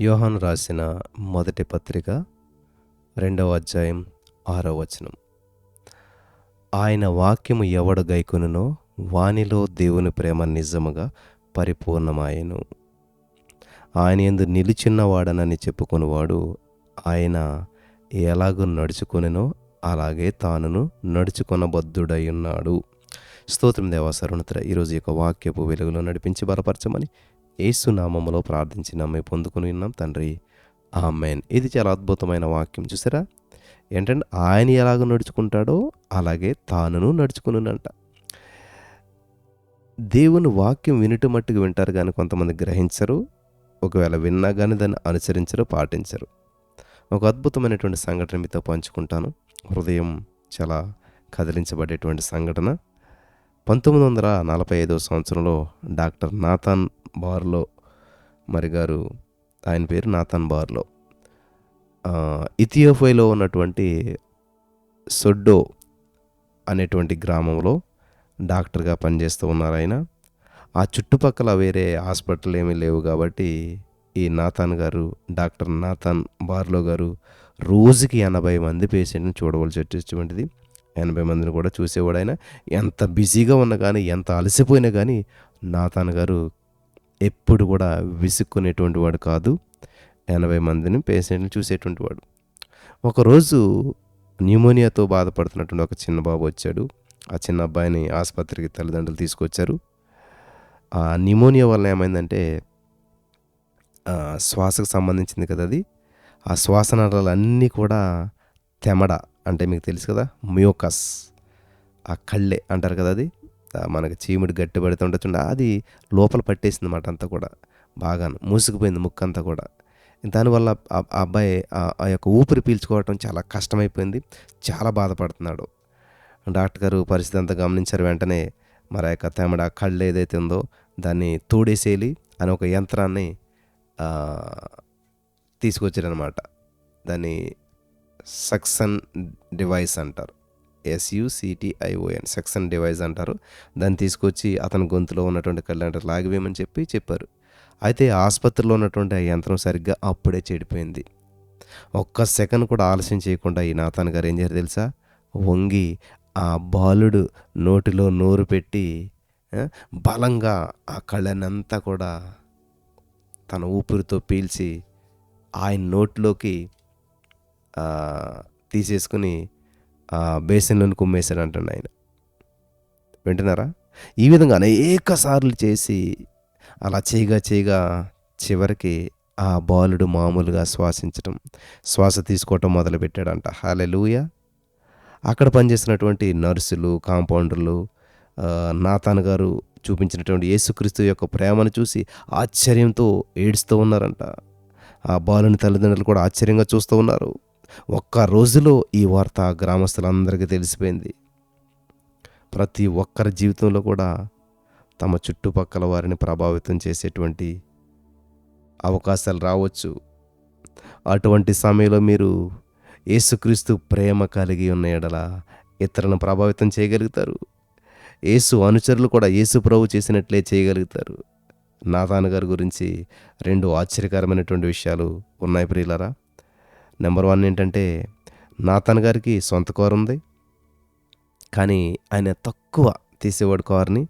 యోహాను రాసిన మొదటి పత్రిక రెండవ అధ్యాయం ఆరో వచనం. ఆయన వాక్యము ఎవడు గైకొనునో వానిలో దేవుని ప్రేమ నిజముగా పరిపూర్ణమాయను. ఆయన ఎందు నిలిచిన్నవాడనని చెప్పుకునేవాడు ఆయన ఎలాగూ నడుచుకొనెనో అలాగే తానును నడుచుకొనబద్ధుడై ఉన్నాడు. స్తోత్రం దేవా సరుణతర ఈరోజు యొక్క వాక్యపు వెలుగులో నడిపించి బలపరచమని ఏసునామములో ప్రార్థించి నమ్మి పొందుకుని ఉన్నాం తండ్రి. ఆమెన్. ఇది చాలా అద్భుతమైన వాక్యం చూసారా? ఏంటంటే ఆయన ఎలాగ నడుచుకుంటాడో అలాగే తానును నడుచుకునునంట దేవుని వాక్యం వినటం మట్టుకు వింటారు కానీ కొంతమంది గ్రహించరు. ఒకవేళ విన్నా కానీ దాన్ని అనుసరించరు పాటించరు. ఒక అద్భుతమైనటువంటి సంఘటన మీతో పంచుకుంటాను. హృదయం చాలా కదిలించబడేటువంటి సంఘటన. పంతొమ్మిది వందల నలభై ఐదవ సంవత్సరంలో డాక్టర్ నాథాన్ బార్లో మరి గారు ఆయన పేరు నాథాన్ బార్లో. ఇథియోఫైలో ఉన్నటువంటి సొడ్డో అనేటువంటి గ్రామంలో డాక్టర్గా పనిచేస్తూ ఉన్నారు ఆయన. ఆ చుట్టుపక్కల వేరే హాస్పిటల్ ఏమీ లేవు కాబట్టి ఈ నాథాన్ గారు డాక్టర్ నాథాన్ బార్లో గారు రోజుకి ఎనభై మంది పేషెంట్ని చూడవలసి వచ్చేటువంటిది. ఎనభై మందిని కూడా చూసేవాడు ఆయన ఎంత బిజీగా ఉన్నా కానీ ఎంత అలసిపోయినా కానీ నాథాన్ గారు ఎప్పుడు కూడా విసుక్కునేటువంటి వాడు కాదు. ఎనభై మందిని పేషెంట్ని చూసేటువంటి వాడు. ఒకరోజు న్యూమోనియాతో బాధపడుతున్నటువంటి ఒక చిన్న బాబు వచ్చాడు. ఆ చిన్న అబ్బాయిని ఆసుపత్రికి తల్లిదండ్రులు తీసుకొచ్చారు. ఆ న్యూమోనియా వల్ల ఏమైందంటే శ్వాసకు సంబంధించింది కదా అది. ఆ శ్వాస నరాలు అన్నీ కూడా తెమడ అంటే మీకు తెలుసు కదా మ్యూకస్. ఆ కళ్ళే అంటారు కదా అది. మనకి చీముడు గట్టి పడుతుండొచ్చు అది లోపల పట్టేసింది అన్నమాట అంతా కూడా. బాగా మూసుకుపోయింది ముక్క అంతా కూడా. దానివల్ల ఆ అబ్బాయి ఆ- ఆ యొక్క ఊపిరి పీల్చుకోవటం చాలా కష్టమైపోయింది చాలా బాధపడుతున్నాడు. డాక్టర్ గారు పరిస్థితి అంతా గమనించారు వెంటనే మరి ఆ యొక్క తెమడ కళ్ళు ఏదైతే ఉందో దాన్ని తోడేసేయాలి అని ఒక యంత్రాన్ని తీసుకొచ్చారనమాట దాన్ని సక్సన్ డివైస్ అంటారు. ఎస్యుసిటిఐఓఎన్ సెక్షన్ డివైస్ అంటారు. దాన్ని తీసుకొచ్చి అతని గొంతులో ఉన్నటువంటి కళ్ళంటే లాగివేయమని చెప్పి చెప్పారు. అయితే ఆసుపత్రిలో ఉన్నటువంటి ఆ యంత్రం సరిగ్గా అప్పుడే చెడిపోయింది. ఒక్క సెకండ్ కూడా ఆలస్యం చేయకుండా ఈ నాథాన్ గారు ఏం చేశారు తెలుసా? వంగి ఆ బాలుడు నోటిలో నోరు పెట్టి బలంగా ఆ కళ్ళనంతా కూడా తన ఊపిరితో పీల్చి ఆయన నోట్లోకి తీసేసుకుని బేసిన్లను కుమ్మేశాడు అంటాడు ఆయన. వింటున్నారా? ఈ విధంగా అనేక సార్లు చేసి అలా చేయగా చేయగా చివరికి ఆ బాలుడు మామూలుగా శ్వాసించటం శ్వాస తీసుకోవటం మొదలుపెట్టాడంట. హాలెలూయ! అక్కడ పనిచేసినటువంటి నర్సులు కాంపౌండర్లు నాతాన్ గారు చూపించినటువంటి యేసుక్రీస్తు యొక్క ప్రేమను చూసి ఆశ్చర్యంతో ఏడుస్తూ ఉన్నారంట. ఆ బాలుని తల్లిదండ్రులు కూడా ఆశ్చర్యంగా చూస్తూ ఉన్నారు. ఒక్క రోజులో ఈ వార్త గ్రామస్తులందరికీ తెలిసిపోయింది. ప్రతి ఒక్కరి జీవితంలో కూడా తమ చుట్టుపక్కల వారిని ప్రభావితం చేసేటువంటి అవకాశాలు రావచ్చు. అటువంటి సమయంలో మీరు యేసుక్రీస్తు ప్రేమ కలిగి ఉన్న ఎడల ఇతరులను ప్రభావితం చేయగలుగుతారు. యేసు అనుచరులు కూడా యేసు ప్రభు చేసినట్లే చేయగలుగుతారు. నాథాన్ గారి గురించి రెండు ఆశ్చర్యకరమైనటువంటి విషయాలు ఉన్నాయి ప్రియులరా. నెంబర్ వన్ ఏంటంటే నాతన్ గారికి సొంత కారు ఉంది. కానీ ఆయన తక్కువ తీసేవాడు కారుని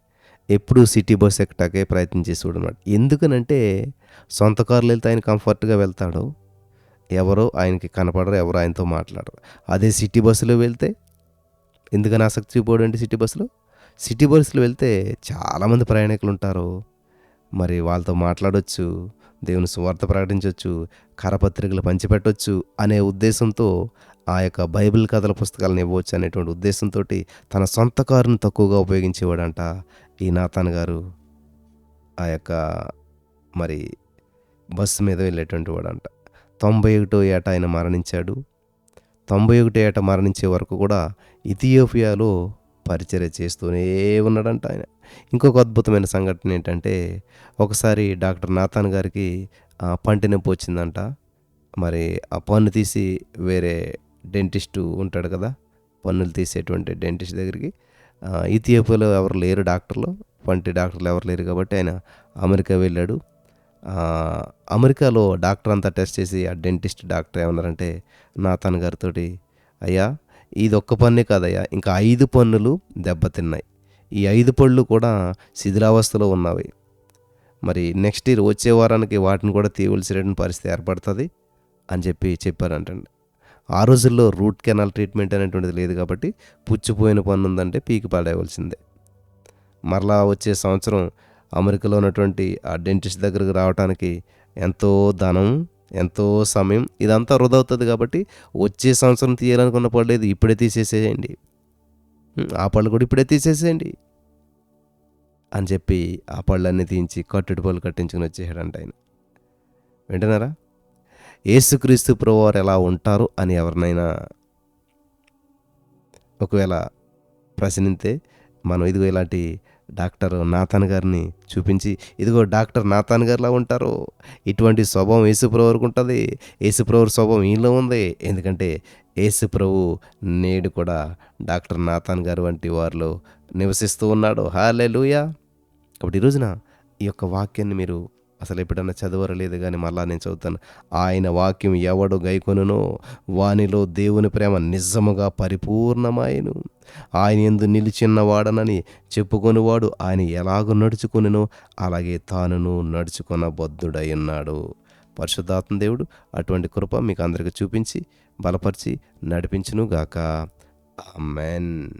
ఎప్పుడూ సిటీ బస్ ఎక్కటాకే ప్రయత్నం చేసేవాడు అనమాట ఎందుకనంటే సొంత కార్లు వెళ్తే ఆయన కంఫర్ట్గా వెళ్తాడు. ఎవరో ఆయనకి కనపడరు ఎవరు ఆయనతో మాట్లాడరు. అదే సిటీ బస్సులో వెళ్తే ఎందుకని ఆసక్తి చూపోడు అంటే సిటీ బస్సులో? సిటీ బస్సులో వెళ్తే చాలామంది ప్రయాణికులు ఉంటారు మరి వాళ్ళతో మాట్లాడవచ్చు దేవుని సువార్త ప్రకటించవచ్చు కరపత్రికలు పంచిపెట్టొచ్చు అనే ఉద్దేశంతో ఆ యొక్క బైబిల్ కథల పుస్తకాలను ఇవ్వచ్చు అనేటువంటి ఉద్దేశంతో తన సొంత కారును తక్కువగా ఉపయోగించేవాడంట ఈ నాథాన్ గారు. ఆ యొక్క మరి బస్సు మీద వెళ్ళేటువంటి వాడంట. తొంభై ఒకటో ఏట ఆయన మరణించాడు. తొంభై ఒకటో ఏట మరణించే వరకు కూడా ఇథియోపియాలో పరిచర్య చేస్తూనే ఉన్నాడంట ఆయన. ఇంకొక అద్భుతమైన సంఘటన ఏంటంటే ఒకసారి డాక్టర్ నాథాన్ గారికి ఆ, పంటి నొప్పి వచ్చిందంట. మరి ఆ పన్ను తీసి వేరే డెంటిస్టు ఉంటాడు కదా పన్నులు తీసేటువంటి డెంటిస్ట్ దగ్గరికి. ఇథియోపియాలో ఎవరు లేరు డాక్టర్లు పంటి డాక్టర్లు ఎవరు లేరు కాబట్టి ఆయన అమెరికా వెళ్ళాడు. అమెరికాలో డాక్టర్ అంతా టెస్ట్ చేసి ఆ డెంటిస్ట్ డాక్టర్ ఏమన్నారంటే నాథాన్ గారితో అయ్యా ఇది ఒక్క పన్నే కాదయ్యా ఇంకా ఐదు పన్నులు దెబ్బతిన్నాయి. ఈ ఐదు పళ్ళు కూడా శిథిలావస్థలో ఉన్నవి. మరి నెక్స్ట్ ఇయర్ వచ్చే వారానికి వాటిని కూడా తీయవలసిన పరిస్థితి ఏర్పడుతుంది అని చెప్పి చెప్పారంటండి. ఆ రోజుల్లో రూట్ కెనాల్ ట్రీట్మెంట్ అనేటువంటిది లేదు కాబట్టి పుచ్చిపోయిన పన్ను ఉందంటే పీకి పాడేయవలసిందే. మరలా వచ్చే సంవత్సరం అమెరికాలో ఉన్నటువంటి ఆ డెంటిస్ట్ దగ్గరకు రావడానికి ఎంతో ధనం ఎంతో సమయం ఇదంతా వృధా అవుతుంది కాబట్టి వచ్చే సంవత్సరం తీయాలనుకున్న పడలేదు ఇప్పుడే తీసేసేయండి. ఆ పళ్ళు కూడా ఇప్పుడే తీసేసేయండి. అని చెప్పి ఆ పళ్ళన్నీ తీయించి కట్టుడు పళ్ళు కట్టించుకుని వచ్చేసాడంట ఆయన. వింటున్నారా? ఏసుక్రీస్తు ప్రభువారు ఎలా ఉంటారు అని ఎవరినైనా ఒకవేళ ప్రశ్నిస్తే మనం ఇదిగో ఇలాంటి డాక్టర్ నాథన్ గారిని చూపించి ఇదిగో డాక్టర్ నాథాన్ గారిలా ఉంటారు. ఇటువంటి స్వభావం యేసుప్రభువుకు ఉంటుంది. యేసుప్రభు స్వభావం ఈయనలో ఉంది. ఎందుకంటే యేసుప్రభు నేడు కూడా డాక్టర్ నాథాన్ గారు వంటి వారిలో నివసిస్తూ ఉన్నాడు. హాలే కాబట్టి ఈరోజున రోజున ఈ యొక్క వాక్యాన్ని మీరు అసలు ఎప్పుడన్నా చదవరలేదు కానీ మళ్ళా నేను చదువుతాను. ఆయన వాక్యం ఎవడు గైకొనునో వానిలో దేవుని ప్రేమ నిజముగా పరిపూర్ణమాయను. ఆయన ఎందు నిలిచిన్నవాడనని చెప్పుకొనివాడు. ఆయన ఎలాగో నడుచుకొనినో అలాగే తానును నడుచుకున్న బద్ధుడై ఉన్నాడు పరిశుద్ధాత్మ దేవుడు అటువంటి కృప మీకు అందరికీ చూపించి బలపరిచి నడిపించునుగాక. ఆమెన్.